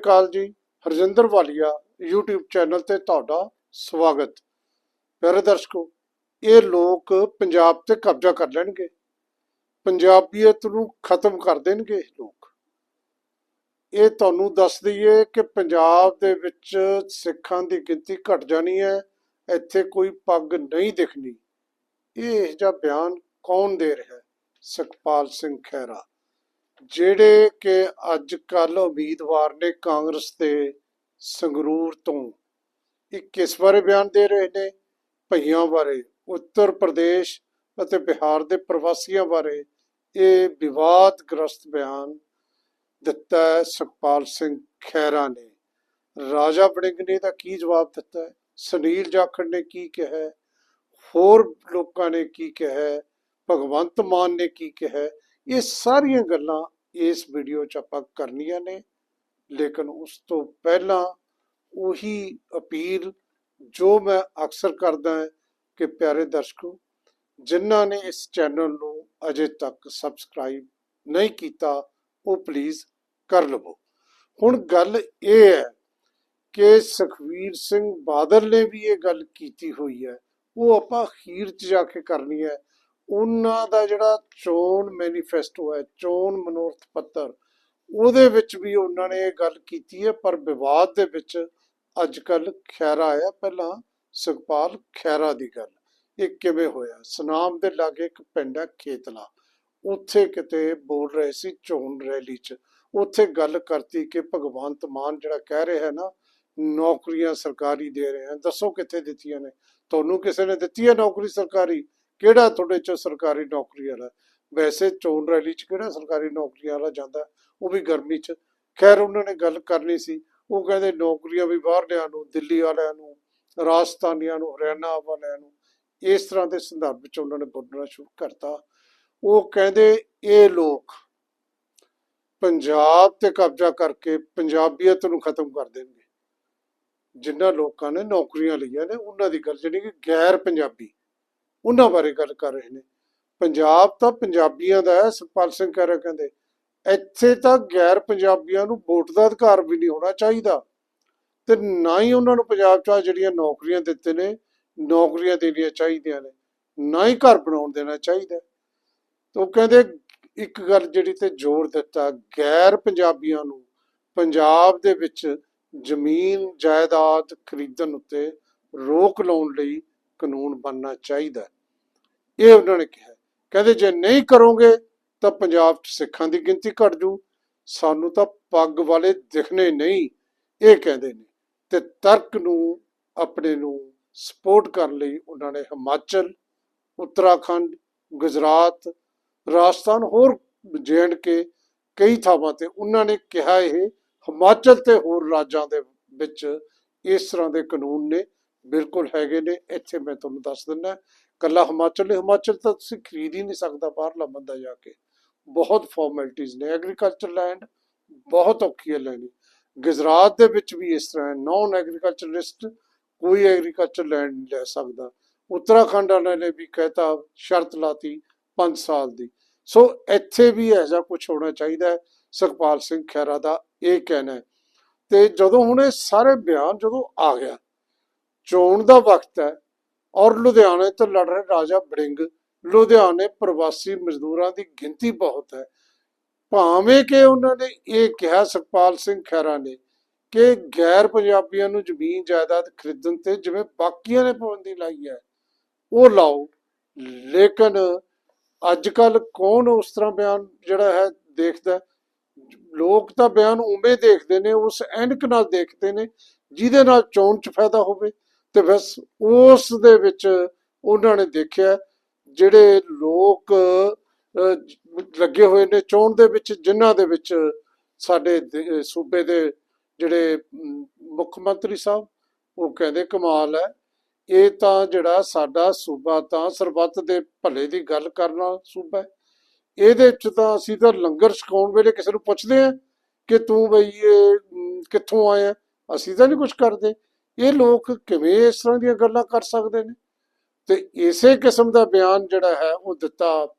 ਅਕਾਲ ਜੀ, ਹਰਜਿੰਦਰ ਵਾਲੀਆ, YouTube channel ਤੇ ਤੁਹਾਡਾ ਸਵਾਗਤ। ਪਿਆਰੇ ਦਰਸ਼ਕੋ, ਇਹ ਲੋਕ ਪੰਜਾਬ ਤੇ ਕਬਜ਼ਾ ਕਰ ਲੈਣਗੇ। ਪੰਜਾਬੀਅਤ ਨੂੰ ਖਤਮ ਕਰ ਦੇਣਗੇ ਇਹ ਲੋਕ। ਇਹ ਤੁਹਾਨੂੰ ਦੱਸ ਦਈਏ ਕਿ ਪੰਜਾਬ ਦੇ ਵਿੱਚ ਸਿੱਖਾਂ ਦੀ ਗਿਣਤੀ ਘਟ ਜਾਣੀ ਹੈ, ਇੱਥੇ ਕੋਈ ਪੱਗ ਨਹੀਂ ਦਿਖਣੀ। ਇਹ ਇਹੋ ਜਿਹਾ ਬਿਆਨ ਕੌਣ ਦੇ ਰਿਹਾ ਹੈ? ਸੁਖਪਾਲ ਸਿੰਘ ਖਹਿਰਾ। ਜਿਹੜੇ ਕਿ ਅੱਜ ਕੱਲ ਉਮੀਦਵਾਰ ਨੇ ਕਾਂਗਰਸ ਦੇ ਸੰਗਰੂਰ ਤੋਂ। ਇਹ ਕਿਸ ਬਾਰੇ ਬਿਆਨ ਦੇ ਰਹੇ ਨੇ, ਭਈਆਂ ਬਾਰੇ। ਉੱਤਰ ਪ੍ਰਦੇਸ਼ ਅਤੇ ਬਿਹਾਰ ਦੇ ਪ੍ਰਵਾਸੀਆਂ ਬਾਰੇ ਇਹ ਵਿਵਾਦਗ੍ਰਸਤ ਬਿਆਨ ਦਿੱਤਾ ਹੈ ਸੁਖਪਾਲ ਸਿੰਘ ਖਹਿਰਾ ਨੇ। ਰਾਜਾ ਬੜਿੰਗ ਨੇ ਦਾ ਕੀ ਜਵਾਬ ਦਿੱਤਾ ਹੈ? ਸੁਨੀਲ ਜਾਖੜ ਨੇ ਕੀ ਕਿਹਾ ਹੋਰ ਲੋਕਾਂ ਨੇ ਕੀ ਕਿਹਾ ਭਗਵੰਤ ਮਾਨ ਨੇ ਕੀ ਕਿਹਾ ਇਹ ਸਾਰੀਆਂ ਗੱਲਾਂ ਇਸ ਵੀਡੀਓ 'ਚ ਆਪਾਂ ਕਰਨੀਆਂ ਨੇ। ਲੇਕਿਨ ਉਸ ਤੋਂ ਪਹਿਲਾਂ ਉਹੀ ਅਪੀਲ ਜੋ ਮੈਂ ਅਕਸਰ ਕਰਦਾ ਹਾਂ ਕਿ ਪਿਆਰੇ ਦਰਸ਼ਕੋ, ਜਿਨ੍ਹਾਂ ਨੇ ਇਸ ਚੈਨਲ ਨੂੰ ਅਜੇ ਤੱਕ ਸਬਸਕ੍ਰਾਈਬ ਨਹੀਂ ਕੀਤਾ, ਉਹ ਪਲੀਜ਼ ਕਰ ਲਵੋ। ਹੁਣ ਗੱਲ ਇਹ ਹੈ ਕਿ ਸੁਖਵੀਰ ਸਿੰਘ ਬਾਦਲ ਨੇ ਵੀ ਇਹ ਗੱਲ ਕੀਤੀ ਹੋਈ ਹੈ। ਉਹ ਆਪਾਂ ਅਖੀਰ 'ਚ ਜਾ ਕੇ ਕਰਨੀ ਹੈ। ਉਹਨਾਂ ਦਾ ਜਿਹੜਾ ਚੋਣ ਮੈਨੀਫੈਸਟੋ ਹੈ, ਚੋਣ ਮਨੋਰਥ ਪੱਤਰ, ਉਹਦੇ ਵਿੱਚ ਵੀ ਉਹਨਾਂ ਨੇ ਇਹ ਗੱਲ ਕੀਤੀ ਹੈ, ਪਰ ਵਿਵਾਦ ਦੇ ਵਿੱਚ ਅੱਜ ਕੱਲ ਖੈਰਾ ਆਇਆ, ਪਹਿਲਾਂ ਸੁਖਪਾਲ ਖੈਰਾ ਦੀ ਗੱਲ। ਇਹ ਕਿਵੇਂ ਹੋਇਆ? ਸੁਨਾਮ ਦੇ ਲਾਗੇ ਇੱਕ ਪਿੰਡ ਹੈ ਖੇਤਲਾ, ਉੱਥੇ ਕਿਤੇ ਬੋਲ ਰਹੇ ਸੀ ਚੋਣ ਰੈਲੀ 'ਚ। ਉੱਥੇ ਗੱਲ ਕਰਤੀ ਕਿ ਭਗਵੰਤ ਮਾਨ ਜਿਹੜਾ ਕਹਿ ਰਿਹਾ ਹੈ ਨਾ, ਨੌਕਰੀਆਂ ਸਰਕਾਰੀ ਦੇ ਰਹੇ ਹਨ। ਦੱਸੋ ਕਿੱਥੇ ਦਿੱਤੀਆਂ ਨੇ? ਤੁਹਾਨੂੰ ਕਿਸੇ ਨੇ ਦਿੱਤੀ ਹੈ ਨੌਕਰੀ ਸਰਕਾਰੀ? ਕਿਹੜਾ ਤੁਹਾਡੇ ਚ ਸਰਕਾਰੀ ਨੌਕਰੀ ਵਾਲਾ? ਵੈਸੇ ਚੋਣ ਰੈਲੀ ਚ ਕਿਹੜਾ ਸਰਕਾਰੀ ਨੌਕਰੀਆਂ ਵਾਲਾ ਜਾਂਦਾ? ਉਹ ਵੀ ਗਰਮੀ ਚ। ਖੈਰ, ਉਹਨਾਂ ਨੇ ਗੱਲ ਕਰਨੀ ਸੀ। ਉਹ ਕਹਿੰਦੇ ਨੌਕਰੀਆਂ ਵੀ ਬਾਹਰਲਿਆਂ ਨੂੰ, ਦਿੱਲੀ ਵਾਲਿਆਂ ਨੂੰ, ਰਾਜਸਥਾਨੀਆਂ ਨੂੰ, ਹਰਿਆਣਾ ਵਾਲਿਆਂ ਨੂੰ, ਇਸ ਤਰ੍ਹਾਂ ਦੇ ਸੰਦਰਭ ਵਿੱਚ ਉਹਨਾਂ ਨੇ ਬੋਲਣਾ ਸ਼ੁਰੂ ਕਰਤਾ। ਉਹ ਕਹਿੰਦੇ, ਇਹ ਲੋਕ ਪੰਜਾਬ ਤੇ ਕਬਜ਼ਾ ਕਰਕੇ ਪੰਜਾਬੀਅਤ ਨੂੰ ਖਤਮ ਕਰ ਦੇਣਗੇ। ਜਿਨ੍ਹਾਂ ਲੋਕਾਂ ਨੇ ਨੌਕਰੀਆਂ ਲਈਆਂ ਨੇ, ਉਹਨਾਂ ਦੀ ਗੱਲ ਜਿਹੜੀ ਕਿ ਗੈਰ ਪੰਜਾਬੀ ਉਹਨਾਂ ਬਾਰੇ ਗੱਲ ਕਰ ਰਹੇ ਨੇ। ਪੰਜਾਬ ਤਾਂ ਪੰਜਾਬੀਆਂ ਦਾ ਹੈ, ਸੁਖਪਾਲ ਸਿੰਘ ਕਹਿ ਰਹੇ ਕਹਿੰਦੇ, ਇੱਥੇ ਤਾਂ ਗੈਰ ਪੰਜਾਬੀਆਂ ਨੂੰ ਵੋਟ ਦਾ ਅਧਿਕਾਰ ਵੀ ਨਹੀਂ ਹੋਣਾ ਚਾਹੀਦਾ। ਤੇ ਨਾ ਹੀ ਉਹਨਾਂ ਨੂੰ ਪੰਜਾਬ 'ਚ ਜਿਹੜੀਆਂ ਨੌਕਰੀਆਂ ਦਿੱਤੇ ਨੇ, ਨੌਕਰੀਆਂ ਦੇਣੀਆਂ ਚਾਹੀਦੀਆਂ ਨੇ, ਨਾ ਹੀ ਘਰ ਬਣਾਉਣ ਦੇਣਾ ਚਾਹੀਦਾ। ਤੇ ਉਹ ਕਹਿੰਦੇ, ਇੱਕ ਗੱਲ ਜਿਹੜੀ ਤੇ ਜ਼ੋਰ ਦਿੱਤਾ, ਗੈਰ ਪੰਜਾਬੀਆਂ ਨੂੰ ਪੰਜਾਬ ਦੇ ਵਿੱਚ ਜ਼ਮੀਨ, ਜਾਇਦਾਦ ਖਰੀਦਣ ਉੱਤੇ ਰੋਕ ਲਾਉਣ ਲਈ ਕਾਨੂੰਨ ਬਣਨਾ ਚਾਹੀਦਾ ਇਹ ਉਹਨਾਂ ਨੇ ਕਿਹਾ। ਕਹਿੰਦੇ, ਜੇ ਨਹੀਂ ਕਰੋਗੇ ਤਾਂ ਪੰਜਾਬ 'ਚ ਸਿੱਖਾਂ ਦੀ ਗਿਣਤੀ ਘਟ ਜੂ। ਸਾਨੂੰ ਤਾਂ ਪੱਗ ਵਾਲੇ ਦਿਖਣੇ ਨਹੀਂ। ਇਹ ਕਹਿੰਦੇ ਨੇ ਤੇ ਤਰਕ ਨੂੰ, ਆਪਣੇ ਨੂੰ ਸਪੋਰਟ ਕਰਨ ਲਈ ਉਹਨਾਂ ਨੇ ਹਿਮਾਚਲ, ਉੱਤਰਾਖੰਡ, ਗੁਜਰਾਤ, ਰਾਜਸਥਾਨ ਹੋਰ ਕੇ ਕਈ ਥਾਵਾਂ ਤੇ ਉਹਨਾਂ ਨੇ ਕਿਹਾ ਇਹ ਹਿਮਾਚਲ ਤੇ ਹੋਰ ਰਾਜਾਂ ਦੇ ਵਿੱਚ ਇਸ ਤਰ੍ਹਾਂ ਦੇ ਕਾਨੂੰਨ ਨੇ। ਬਿਲਕੁਲ ਹੈਗੇ ਨੇ, ਇੱਥੇ ਮੈਂ ਤੁਹਾਨੂੰ ਦੱਸ ਦਿੰਦਾ, ਕੱਲਾ ਹਿਮਾਚਲ ਨਹੀਂ ਹਿਮਾਚਲ ਤਾਂ ਤੁਸੀਂ ਖਰੀਦ ਹੀ ਨਹੀਂ ਸਕਦਾ ਬਾਹਰਲਾ ਬੰਦਾ ਜਾ ਕੇ। ਬਹੁਤ ਫਾਰਮੈਲਿਟੀਆਂ ਨੇ ਐਗਰੀਕਲਚਰ ਲੈਂਡ ਬਹੁਤ ਔਖੀ ਹੈ ਲੈਣੀ। ਗੁਜਰਾਤ ਦੇ ਵਿੱਚ ਵੀ ਇਸ ਤਰ੍ਹਾਂ ਹੈ ਨੌਨ ਐਗਰੀਕਲਚਰਲਿਸਟ ਕੋਈ ਐਗਰੀਕਲਚਰ ਲੈਂਡ ਨਹੀਂ ਲੈ ਸਕਦਾ। ਉੱਤਰਾਖੰਡ ਵਾਲਿਆਂ ਨੇ ਵੀ ਕਹਿਤਾ, ਸ਼ਰਤ ਲਾਤੀ 5 ਸਾਲ ਦੀ। ਸੋ ਇੱਥੇ ਵੀ ਐਸਾ ਕੁਝ ਹੋਣਾ ਚਾਹੀਦਾ ਸੁਖਪਾਲ ਸਿੰਘ ਖਹਿਰਾ ਦਾ ਇਹ ਕਹਿਣਾ ਹੈ। ਤੇ ਜਦੋਂ ਹੁਣ ਇਹ ਸਾਰੇ ਬਿਆਨ ਜਦੋਂ ਆ ਗਿਆ ਚੋਣ ਦਾ ਵਕਤ ਹੈ ਔਰ ਲੁਧਿਆਣੇ ਤੋਂ ਲੜ ਰਹੇ ਰਾਜਾ ਬੜਿੰਗ, ਲੁਧਿਆਣੇ ਪ੍ਰਵਾਸੀ ਮਜ਼ਦੂਰਾਂ ਦੀ ਗਿਣਤੀ ਬਹੁਤ ਹੈ। ਭਾਵੇਂ ਕਿ ਉਹਨਾਂ ਨੇ ਇਹ ਕਿਹਾ, ਸੁਖਪਾਲ ਸਿੰਘ ਖਹਿਰਾ ਨੇ ਕਿ ਗੈਰ ਪੰਜਾਬੀਆਂ ਨੂੰ ਜ਼ਮੀਨ ਜਾਇਦਾਦ ਖਰੀਦਣ ਤੇ ਜਿਵੇਂ ਬਾਕੀਆਂ ਨੇ ਪਾਬੰਦੀ ਲਾਈ ਹੈ, ਉਹ ਲਾਓ। ਲੇਕਿਨ ਅੱਜ ਕੱਲ ਕੌਣ ਉਸ ਤਰ੍ਹਾਂ ਬਿਆਨ ਜਿਹੜਾ ਹੈ ਦੇਖਦਾ ਲੋਕ ਤਾਂ ਬਿਆਨ ਉਵੇਂ ਦੇਖਦੇ ਨੇ, ਉਸ ਐਨਕ ਨਾਲ ਦੇਖਦੇ ਨੇ, ਜਿਹਦੇ ਨਾਲ ਚੋਣ ਚ ਫਾਇਦਾ ਹੋਵੇ। ਤੇ ਬਸ ਉਸ ਦੇ ਵਿੱਚ ਉਹਨਾਂ ਨੇ ਦੇਖਿਆ ਜਿਹੜੇ ਲੋਕ ਲੱਗੇ ਹੋਏ ਨੇ ਚੋਣ ਦੇ ਵਿੱਚ ਜਿਨ੍ਹਾਂ ਦੇ ਵਿੱਚ ਸਾਡੇ ਸੂਬੇ ਦੇ ਜਿਹੜੇ ਮੁੱਖ ਮੰਤਰੀ ਸਾਹਿਬ ਉਹ ਕਹਿੰਦੇ ਕਮਾਲ ਹੈ। ਇਹ ਤਾਂ ਜਿਹੜਾ ਸਾਡਾ ਸੂਬਾ ਤਾਂ ਸਰਬੱਤ ਦੇ ਭਲੇ ਦੀ ਗੱਲ ਕਰਨ ਸੂਬਾ ਹੈ। ਇਹਦੇ ਵਿੱਚ ਤਾਂ ਅਸੀਂ ਤਾਂ ਲੰਗਰ ਛਕਾਉਣ ਵੇਲੇ ਕਿਸੇ ਨੂੰ ਪੁੱਛਦੇ ਆ ਕਿ ਤੂੰ ਬਈ ਇਹ ਅਮ, ਕਿੱਥੋਂ ਆਇਆ ਅਸੀਂ ਤਾਂ ਨਹੀਂ ਕੁਝ ਕਰਦੇ। ਇਹ ਲੋਕ ਕਿਵੇਂ ਇਸ ਤਰ੍ਹਾਂ ਦੀਆਂ ਗੱਲਾਂ ਕਰ ਸਕਦੇ ਨੇ? ਤੇ ਇਸੇ ਕਿਸਮ ਦਾ ਬਿਆਨ ਜਿਹੜਾ ਹੈ, ਉਹ ਦਿੱਤਾ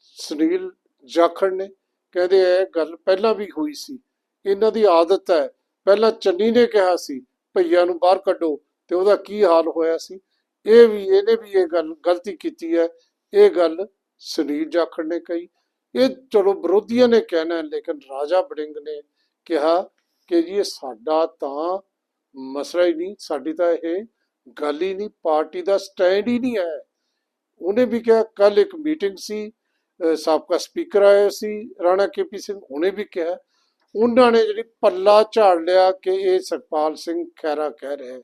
ਸੁਨੀਲ ਜਾਖੜ ਨੇ। ਕਹਿੰਦੇ ਇਹ ਗੱਲ ਪਹਿਲਾਂ ਵੀ ਹੋਈ ਸੀ। ਇਹਨਾਂ ਦੀ ਆਦਤ ਹੈ। ਪਹਿਲਾਂ ਚੰਨੀ ਨੇ ਕਿਹਾ ਸੀ, ਭਈਆ ਨੂੰ ਬਾਹਰ ਕੱਢੋ। ਤੇ ਉਹਦਾ ਕੀ ਹਾਲ ਹੋਇਆ ਸੀ? ਇਹ ਵੀ, ਇਹਨੇ ਵੀ ਇਹ ਗੱਲ ਗਲਤੀ ਕੀਤੀ ਹੈ। ਇਹ ਗੱਲ ਸੁਨੀਲ ਜਾਖੜ ਨੇ ਕਹੀ। ਇਹ ਚਲੋ ਵਿਰੋਧੀਆਂ ਨੇ ਕਹਿਣਾ ਲੇਕਿਨ ਰਾਜਾ ਬੜਿੰਗ ਨੇ ਕਿਹਾ ਕਿ ਜੀ ਸਾਡਾ ਤਾਂ ਮਸਲਾ ਹੀ ਨਹੀਂ, ਸਾਡੀ ਤਾਂ ਇਹ ਗੱਲ ਹੀ ਨਹੀਂ, ਪਾਰਟੀ ਦਾ ਸਟੈਂਡ ਹੀ ਨਹੀਂ ਹੈ। ਉਹਨੇ ਵੀ ਕਿਹਾ ਕੱਲ ਇੱਕ ਮੀਟਿੰਗ ਸੀ ਸਾਬਕਾ ਸਪੀਕਰ ਆਏ ਸੀ, ਰਾਣਾ ਕੇਪੀ ਸਿੰਘ, ਉਹਨੇ ਵੀ ਕਿਹਾ। ਉਹਨਾਂ ਨੇ ਜਿਹੜੀ ਪੱਲਾ ਝਾੜ ਲਿਆ ਕਿ ਇਹ ਸੁਖਪਾਲ ਸਿੰਘ ਖਹਿਰਾ ਕਹਿ ਰਿਹਾ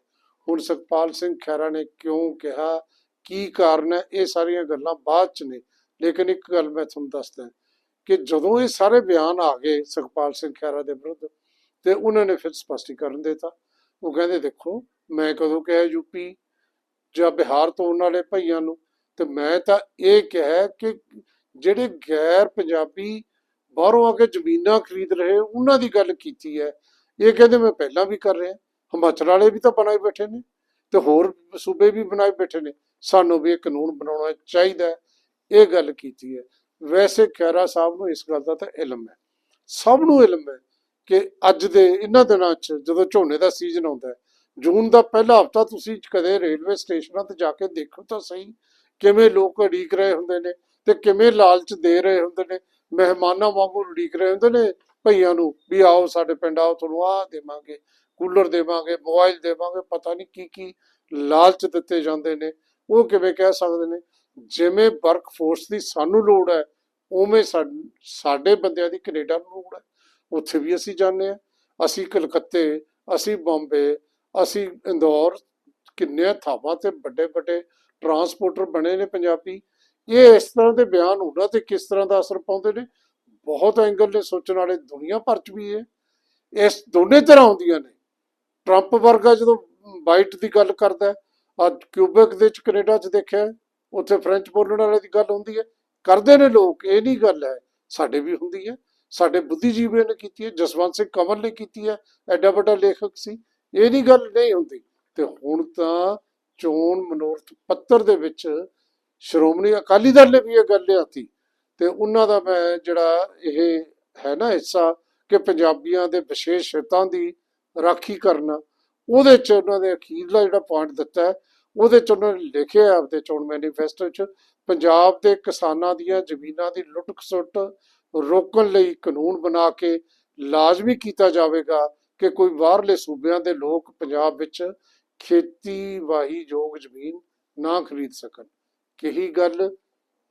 ਹੁਣ ਸੁਖਪਾਲ ਸਿੰਘ ਖਹਿਰਾ ਨੇ ਕਿਉਂ ਕਿਹਾ, ਕੀ ਕਾਰਨ ਹੈ, ਇਹ ਸਾਰੀਆਂ ਗੱਲਾਂ ਬਾਅਦ ਚ ਨੇ। ਲੇਕਿਨ ਇੱਕ ਗੱਲ ਮੈਂ ਤੁਹਾਨੂੰ ਦੱਸਦਾ ਕਿ ਜਦੋਂ ਇਹ ਸਾਰੇ ਬਿਆਨ ਆ ਗਏ ਸੁਖਪਾਲ ਸਿੰਘ ਖਹਿਰਾ ਦੇ ਵਿਰੁੱਧ, ਤੇ ਉਹਨਾਂ ਨੇ ਫਿਰ ਸਪਸ਼ਟੀਕਰਨ ਦਿੱਤਾ। ਉਹ ਕਹਿੰਦੇ, ਦੇਖੋ, ਮੈਂ ਕਦੋਂ ਕਿਹਾ ਯੂਪੀ ਜਾਂ ਬਿਹਾਰ ਤੋਂ ਉਹਨਾਂ ਵਾਲੇ ਭਈਆਂ ਨੂੰ? ਤੇ ਮੈਂ ਤਾਂ ਇਹ ਕਿਹਾ ਕਿ ਜਿਹੜੇ ਗੈਰ ਪੰਜਾਬੀ ਬਾਹਰੋਂ ਆ ਕੇ ਜ਼ਮੀਨਾਂ ਖਰੀਦ ਰਹੇ, ਉਹਨਾਂ ਦੀ ਗੱਲ ਕੀਤੀ ਹੈ। ਇਹ ਕਹਿੰਦੇ, ਮੈਂ ਪਹਿਲਾਂ ਵੀ ਕਰ ਰਿਹਾ। ਹਿਮਾਚਲ ਵਾਲੇ ਵੀ ਤਾਂ ਬਣਾਏ ਬੈਠੇ ਨੇ ਤੇ ਹੋਰ ਸੂਬੇ ਵੀ ਬਣਾਏ ਬੈਠੇ ਨੇ। ਸਾਨੂੰ ਵੀ ਇਹ ਕਾਨੂੰਨ ਬਣਾਉਣਾ ਚਾਹੀਦਾ ਹੈ। ਇਹ ਗੱਲ ਕੀਤੀ ਹੈ। ਵੈਸੇ ਖੈਰਾ ਸਾਹਿਬ ਨੂੰ ਇਸ ਗੱਲ ਦਾ ਤਾਂ ਇਲਮ ਹੈ। ਸਭ ਨੂੰ ਇਲਮ ਹੈ ਕਿ ਅੱਜ ਦੇ ਇਹਨਾਂ ਦਿਨਾਂ 'ਚ ਜਦੋਂ ਝੋਨੇ ਦਾ ਸੀਜ਼ਨ ਆਉਂਦਾ ਹੈ, ਜੂਨ ਦਾ ਪਹਿਲਾ ਹਫਤਾ ਤੁਸੀਂ ਕਦੇ ਰੇਲਵੇ ਸਟੇਸ਼ਨਾਂ ਤੇ ਜਾ ਕੇ ਦੇਖੋ ਤਾਂ ਸਹੀ ਕਿਵੇਂ ਲੋਕ ਉਡੀਕ ਰਹੇ ਹੁੰਦੇ ਨੇ ਤੇ ਕਿਵੇਂ ਲਾਲਚ ਦੇ ਰਹੇ ਹੁੰਦੇ ਨੇ, ਮਹਿਮਾਨਾਂ ਵਾਂਗੂ ਉਡੀਕ ਰਹੇ ਹੁੰਦੇ ਨੇ ਭਈਆਂ ਨੂੰ ਵੀ ਆਓ ਸਾਡੇ ਪਿੰਡ, ਆਓ ਤੁਹਾਨੂੰ ਆਹ ਦੇਵਾਂਗੇ, ਕੂਲਰ ਦੇਵਾਂਗੇ, ਮੋਬਾਈਲ ਦੇਵਾਂਗੇ, ਪਤਾ ਨਹੀਂ ਕੀ ਕੀ ਲਾਲਚ ਦਿੱਤੇ ਜਾਂਦੇ ਨੇ, ਉਹ ਕਿਵੇਂ ਕਹਿ ਸਕਦੇ ਨੇ? ਜਿਵੇਂ ਵਰਕ ਫੋਰਸ ਦੀ ਸਾਨੂੰ ਲੋੜ ਹੈ, ਉਵੇਂ ਸਾ- ਸਾਡੇ ਬੰਦਿਆਂ ਦੀ ਕੈਨੇਡਾ ਨੂੰ ਲੋੜ ਹੈ। ਉੱਥੇ ਵੀ ਅਸੀਂ ਜਾਂਦੇ ਆ ਅਸੀਂ ਕਲਕੱਤੇ, ਅਸੀਂ ਬੰਬੇ, ਅਸੀਂ ਇੰਦੌਰ, ਕਿੰਨੇ ਥਾਵਾਂ ਤੇ ਵੱਡੇ ਵੱਡੇ ਟਰਾਂਸਪੋਰਟਰ ਬਣੇ ਨੇ ਪੰਜਾਬੀ। ਇਹ ਇਸ ਤਰ੍ਹਾਂ ਦੇ ਬਿਆਨ ਉਹਨਾਂ ਤੇ ਕਿਸ ਤਰ੍ਹਾਂ ਦਾ ਅਸਰ ਪਾਉਂਦੇ ਨੇ? ਬਹੁਤ ਐਂਗਲ ਨੇ ਸੋਚਣ ਵਾਲੇ। ਦੁਨੀਆ ਭਰ ਚ ਵੀ ਹੈ ਇਸ ਦੋਨੇ ਤਰ੍ਹਾਂ ਹੁੰਦੀਆਂ ਨੇ। ਟਰੰਪ ਵਰਗਾ ਜਦੋਂ ਵਾਈਟ ਦੀ ਗੱਲ ਕਰਦਾ ਅੱਜ ਆ ਦੇ ਚ ਕੈਨੇਡਾ ਚ ਦੇਖਿਆ ਉੱਥੇ ਫ੍ਰੈਂਚ ਬੋਲਣ ਵਾਲੇ ਦੀ ਗੱਲ ਹੁੰਦੀ ਹੈ। ਕਰਦੇ ਨੇ ਲੋਕ, ਇਹ ਨਹੀਂ ਗੱਲ ਹੈ। ਸਾਡੇ ਵੀ ਹੁੰਦੀ ਹੈ। ਸਾਡੇ ਬੁੱਧੀਜੀਵੀਆਂ ਨੇ ਕੀਤੀ ਹੈ, ਜਸਵੰਤ ਸਿੰਘ ਕਮਲ ਨੇ ਕੀਤੀ ਹੈ, ਐਡਾ ਵੱਡਾ ਲੇਖਕ ਸੀ। ਇਹ ਨਹੀਂ ਗੱਲ ਨਹੀਂ ਹੁੰਦੀ। ਤੇ ਹੁਣ ਤਾਂ ਚੋਣ ਮਨੋਰਥ ਪੱਤਰ ਦੇ ਵਿੱਚ ਸ਼੍ਰੋਮਣੀ ਅਕਾਲੀ ਦਲ ਨੇ ਵੀ ਇਹ ਗੱਲ ਲਿਆਤੀ। ਤੇ ਉਹਨਾਂ ਦਾ ਮੈਂ ਜਿਹੜਾ ਇਹ ਹੈ ਨਾ ਹਿੱਸਾ ਕਿ ਪੰਜਾਬੀਆਂ ਦੇ ਵਿਸ਼ੇਸ਼ ਹਿੱਤਾਂ ਦੀ ਰਾਖੀ ਕਰਨਾ, ਉਹਦੇ ਚ ਉਹਨਾਂ ਦੇ ਅਖੀਰਲਾ ਜਿਹੜਾ ਪੁਆਇੰਟ ਦਿੱਤਾ ਹੈ, ਉਹਦੇ ਚ ਉਹਨਾਂ ਨੇ ਲਿਖਿਆ ਆਪਦੇ ਚੋਣ ਮੈਨੀਫੈਸਟੋ ਚ, ਪੰਜਾਬ ਦੇ ਕਿਸਾਨਾਂ ਦੀਆਂ ਜ਼ਮੀਨਾਂ ਦੀ ਲੁੱਟ ਖਸੁੱਟ ਰੋਕਣ ਲਈ ਕਾਨੂੰਨ ਬਣਾ ਕੇ ਲਾਜ਼ਮੀ ਕੀਤਾ ਜਾਵੇਗਾ ਕਿ ਕੋਈ ਬਾਹਰਲੇ ਸੂਬਿਆਂ ਦੇ ਲੋਕ ਪੰਜਾਬ ਵਿੱਚ ਖੇਤੀਬਾੜੀ ਯੋਗ ਜ਼ਮੀਨ ਨਾ ਖਰੀਦ ਸਕਣ। ਕਿਹੀ ਗੱਲ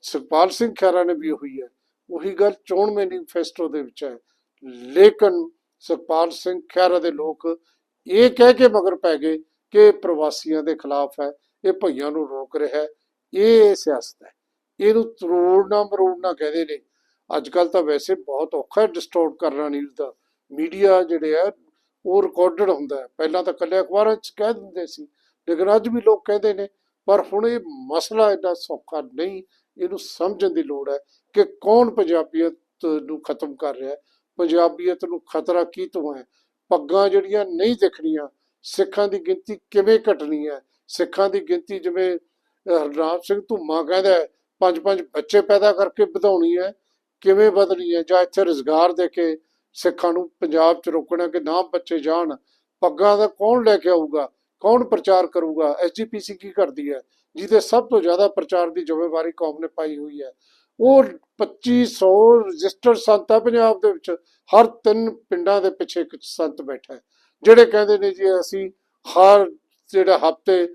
ਸੁਖਪਾਲ ਸਿੰਘ ਖਹਿਰਾ ਨੇ ਵੀ ਹੋਈ ਹੈ। ਉਹੀ ਗੱਲ ਚੋਣ ਮੈਨੀਫੈਸਟੋ ਦੇ ਵਿੱਚ ਹੈ। ਲੇਕਿਨ ਸੁਖਪਾਲ ਸਿੰਘ ਖਹਿਰਾ ਦੇ ਲੋਕ ਇਹ ਕਹਿ ਕੇ ਮਗਰ ਪੈ ਗਏ ਕਿ ਪ੍ਰਵਾਸੀਆਂ ਦੇ ਖਿਲਾਫ ਹੈ, ਇਹ ਭਈਆਂ ਨੂੰ ਰੋਕ ਰਿਹਾ ਹੈ, ਇਹ ਸਿਆਸਤ ਹੈ। ਇਹਨੂੰ ਤਰੋੜਨਾ ਮਰੋੜਨਾ ਕਹਦੇ ਨੇ। ਅੱਜ ਕੱਲ ਤਾਂ ਵੈਸੇ ਬਹੁਤ ਔਖਾ ਹੈ ਡਿਸਟੋਰਟ ਕਰਨਾ ਨਿਊਜ਼ ਦਾ। ਮੀਡੀਆ ਜਿਹੜੇ ਆ ਉਹ ਰਿਕਾਰਡਡ ਹੁੰਦਾ ਪਹਿਲਾਂ ਤਾਂ ਕੱਲੇ ਅਖਬਾਰਾਂ 'ਚ ਕਹਿ ਦਿੰਦੇ ਸੀ ਲੇਕਿਨ ਅੱਜ ਵੀ ਲੋਕ ਕਹਿੰਦੇ ਨੇ ਪਰ ਹੁਣ ਇਹ ਮਸਲਾ ਇੰਨਾ ਸੌਖਾ ਨਹੀਂ ਇਹਨੂੰ ਸਮਝਣ ਦੀ ਲੋੜ ਹੈ ਕਿ ਕੌਣ ਪੰਜਾਬੀਅਤ ਨੂੰ ਖਤਮ ਕਰ ਰਿਹਾ ਹੈ ਪੰਜਾਬੀਅਤ ਨੂੰ ਖਤਰਾ ਕੀ ਤੋਂ ਹੈ? ਪੱਗਾਂ ਜਿਹੜੀਆਂ ਨਹੀਂ ਦਿਖਣੀਆਂ ਸਿੱਖਾਂ ਦੀ ਗਿਣਤੀ ਕਿਵੇਂ ਘਟਣੀ ਹੈ? ਸਿੱਖਾਂ ਦੀ ਗਿਣਤੀ ਜਿਵੇਂ ਹਰਨਾਮ ਸਿੰਘ ਧੁੰਮਾ ਕਹਿੰਦਾ ਹੈ, ਪੰਜ ਪੰਜ ਬੱਚੇ ਪੈਦਾ ਕਰਕੇ ਵਧਾਉਣੀ ਹੈ ਕਿਵੇਂ ਵਧਣੀ ਹੈ? ਜਾਂ ਇੱਥੇ ਰੁਜ਼ਗਾਰ ਦੇ ਕੇ ਸਿੱਖਾਂ ਨੂੰ ਪੰਜਾਬ 'ਚ ਰੋਕਣਾ ਕਿ ਨਾ ਬੱਚੇ ਜਾਣ? ਪੱਗਾਂ ਦਾ ਕੌਣ ਲੈ ਕੇ ਆਊਗਾ? ਕੌਣ ਪ੍ਰਚਾਰ ਕਰੂਗਾ? ਐਸਜੀਪੀਸੀ ਕੀ ਕਰਦੀ ਹੈ? ਜਿਹਦੇ ਸਭ ਤੋਂ ਜ਼ਿਆਦਾ ਪ੍ਰਚਾਰ ਦੀ ਜ਼ਿੰਮੇਵਾਰੀ ਕੌਮ ਨੇ ਪਾਈ ਹੋਈ ਹੈ। ਉਹ 2500 ਰਜਿਸਟਰਡ ਸੰਤ ਹੈ ਪੰਜਾਬ ਦੇ ਵਿੱਚ। ਹਰ ਤਿੰਨ ਪਿੰਡਾਂ ਦੇ ਪਿੱਛੇ ਇੱਕ ਸੰਤ ਬੈਠਾ ਹੈ। ਜਿਹੜੇ ਕਹਿੰਦੇ ਨੇ ਜੀ, ਅਸੀਂ ਹਰ ਜਿਹੜਾ ਹਫ਼ਤੇ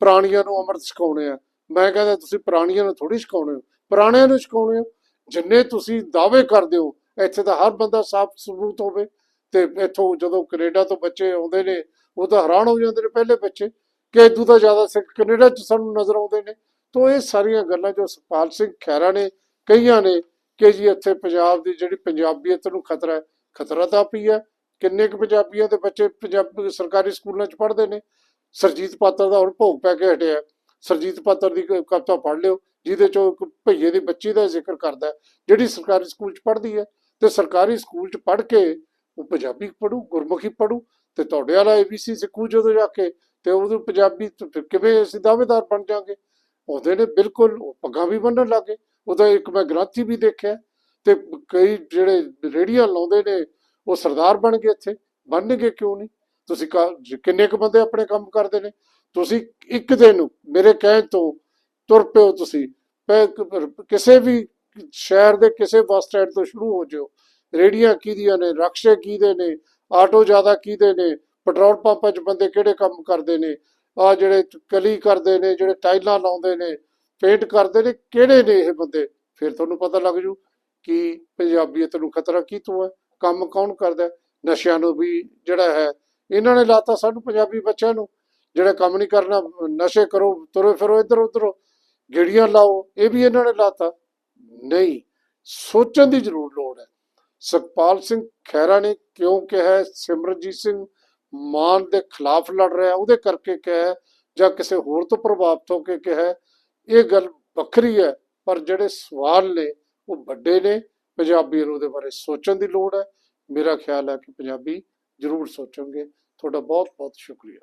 ਪ੍ਰਾਣੀਆਂ ਨੂੰ ਅੰਮ੍ਰਿਤ ਛਕਾਉਣੇ ਆ। ਮੈਂ ਕਹਿੰਦਾ, ਤੁਸੀਂ ਪ੍ਰਾਣੀਆਂ ਨੂੰ ਥੋੜੀ ਛਕਾਉਣੇ ਹੋ? ਪੁਰਾਣਿਆਂ ਨੂੰ ਛਕਾਉਣੇ ਹੋ? ਜਿੰਨੇ ਤੁਸੀਂ ਦਾਅਵੇ ਕਰਦੇ ਹੋ, ਇੱਥੇ ਤਾਂ ਹਰ ਬੰਦਾ ਸਾਫ਼ ਸਬੂਤ ਹੋਵੇ। ਤੇ ਇੱਥੋਂ ਜਦੋਂ ਕੈਨੇਡਾ ਤੋਂ ਬੱਚੇ ਆਉਂਦੇ ਨੇ, ਉਹ ਤਾਂ ਹੈਰਾਨ ਹੋ ਜਾਂਦੇ ਨੇ ਪਹਿਲੇ ਬੱਚੇ ਕਿ ਇਦੋਂ ਤਾਂ ਜ਼ਿਆਦਾ ਸਿੱਖ ਕੈਨੇਡਾ 'ਚ ਸਾਨੂੰ ਨਜ਼ਰ ਆਉਂਦੇ ਨੇ। ਤੋਂ ਇਹ ਸਾਰੀਆਂ ਗੱਲਾਂ ਜੋ ਸੁਖਪਾਲ ਸਿੰਘ ਖਹਿਰਾ ਨੇ ਕਹੀਆਂ ਨੇ ਕਿ ਜੀ ਇੱਥੇ ਪੰਜਾਬ ਦੀ ਜਿਹੜੀ ਪੰਜਾਬੀਅਤ ਨੂੰ ਖਤਰਾ ਹੈ, ਖਤਰਾ ਤਾਂ ਪਈ ਹੈ ਕਿੰਨੇ ਕੁ ਪੰਜਾਬੀਆਂ ਦੇ ਬੱਚੇ ਪੰਜਾਬੀ ਸਰਕਾਰੀ ਸਕੂਲਾਂ 'ਚ ਪੜ੍ਹਦੇ ਨੇ। ਸਰਜੀਤ ਪਾਤਰ ਦਾ ਹੁਣ ਭੋਗ ਪੈ ਕੇ ਹਟਿਆ। ਸਰਜੀਤ ਪਾਤਰ ਦੀ ਕਵਿਤਾ ਪੜ੍ਹ ਲਿਓ। ਜਿਹਦੇ ਚੋਂ ਇੱਕ ਭਈਏ ਦੀ ਬੱਚੀ ਦਾ ਜ਼ਿਕਰ ਕਰਦਾ ਜਿਹੜੀ ਸਰਕਾਰੀ ਸਕੂਲ 'ਚ ਪੜ੍ਹਦੀ ਹੈ, ਤੇ ਸਰਕਾਰੀ ਸਕੂਲ 'ਚ ਪੜ੍ਹ ਕੇ ਉਹ ਪੰਜਾਬੀ ਪੜ੍ਹੂ, ਗੁਰਮੁਖੀ ਪੜ੍ਹੂ, ਤੇ ਤੁਹਾਡੇ ਵਾਲਾ ਏਬੀਸੀ ਸਿੱਖੂ ਜਦੋਂ ਜਾ ਕੇ, ਤੇ ਉਹਨੂੰ ਪੰਜਾਬੀ ਕਿਵੇਂ ਅਸੀਂ ਦਾਅਵੇਦਾਰ ਬਣ ਜਾਾਂਗੇ? ਉਹਦੇ ਨੇ ਬਿਲਕੁਲ ਪੱਗਾਂ ਵੀ ਬੰਨਣ ਲੱਗੇ ਉਹਦਾ ਇੱਕ ਮੈਂ ਗ੍ਰੰਥੀ ਵੀ ਦੇਖਿਆ ਤੇ ਕਈ ਜਿਹੜੇ ਰੇੜੀਆਂ ਲਾਉਂਦੇ ਨੇ, ਉਹ ਸਰਦਾਰ ਬਣ ਗਏ ਇੱਥੇ। ਬਣਨਗੇ ਕਿਉਂ ਨਹੀਂ? ਤੁਸੀਂ ਕਾ- ਕਿੰਨੇ ਕੁ ਬੰਦੇ ਆਪਣੇ ਕੰਮ ਕਰਦੇ ਨੇ? ਤੁਸੀਂ ਇੱਕ ਦਿਨ ਮੇਰੇ ਕਹਿਣ ਤੋਂ ਤੁਰ ਪਿਓ ਤੁਸੀਂ। ਕਿਸੇ ਵੀ ਸ਼ਹਿਰ ਦੇ ਕਿਸੇ ਬੱਸ ਸਟੈਂਡ ਤੋਂ ਸ਼ੁਰੂ ਹੋ ਜਾਓ। ਰੇੜੀਆਂ ਕਿਹਦੀਆਂ ਨੇ, ਰਕਸ਼ੇ ਕਿਹਦੇ ਨੇ, ਆਟੋ ਜ਼ਿਆਦਾ ਕਿਹਦੇ ਨੇ, ਪੈਟਰੋਲ ਪੰਪਾਂ 'ਚ ਬੰਦੇ ਕਿਹੜੇ ਕੰਮ ਕਰਦੇ ਨੇ ਆ ਜਿਹੜੇ ਕਲੀ ਕਰਦੇ ਨੇ, ਜਿਹੜੇ ਟਾਈਲਾਂ ਲਾਉਂਦੇ ਨੇ, ਪੇਂਟ ਕਰਦੇ ਨੇ, ਕਿਹੜੇ ਨੇ ਇਹ ਬੰਦੇ? ਫਿਰ ਤੁਹਾਨੂੰ ਪਤਾ ਲੱਗ ਜੂ ਕਿ ਪੰਜਾਬੀਅਤ ਨੂੰ ਖਤਰਾ ਕੀ ਤੋਂ ਹੈ, ਕੰਮ ਕੌਣ ਕਰਦਾ ਨਸ਼ਿਆਂ ਨੂੰ ਵੀ ਜਿਹੜਾ ਹੈ, ਇਹਨਾਂ ਨੇ ਲਾਤਾ ਸਾਨੂੰ ਪੰਜਾਬੀ ਬੱਚਿਆਂ ਨੂੰ। ਜਿਹੜਾ ਕੰਮ ਨਹੀਂ ਕਰਨਾ, ਨਸ਼ੇ ਕਰੋ, ਤੁਰੋ ਫਿਰੋ ਇੱਧਰ ਉੱਧਰ। ਗੇੜੀਆਂ ਲਾਓ, ਇਹ ਵੀ ਇਹਨਾਂ ਨੇ ਲਾਤਾ। ਨਹੀਂ, ਸੋਚਣ ਦੀ ਜ਼ਰੂਰ ਲੋੜ ਹੈ। ਸੁਖਪਾਲ ਸਿੰਘ ਖਹਿਰਾ ਨੇ ਕਿਉਂ ਕਿਹਾ ਸਿਮਰਜੀਤ ਸਿੰਘ ਮਾਨ ਦੇ ਖਿਲਾਫ ਲੜ ਰਿਹਾ ਉਹਦੇ ਕਰਕੇ ਕਿਹਾ ਜਾਂ ਕਿਸੇ ਹੋਰ ਤੋਂ ਪ੍ਰਭਾਵਿਤ ਹੋ ਕੇ ਕਿਹਾ ਇਹ ਗੱਲ ਵੱਖਰੀ ਹੈ, ਪਰ ਜਿਹੜੇ ਸਵਾਲ ਨੇ, ਉਹ ਵੱਡੇ ਨੇ। ਪੰਜਾਬੀਆਂ ਨੂੰ ਉਹਦੇ ਬਾਰੇ ਸੋਚਣ ਦੀ ਲੋੜ ਹੈ। ਮੇਰਾ ਖਿਆਲ ਹੈ ਕਿ ਪੰਜਾਬੀ ਜ਼ਰੂਰ ਸੋਚਣਗੇ। ਤੁਹਾਡਾ ਬਹੁਤ ਬਹੁਤ ਸ਼ੁਕਰੀਆ।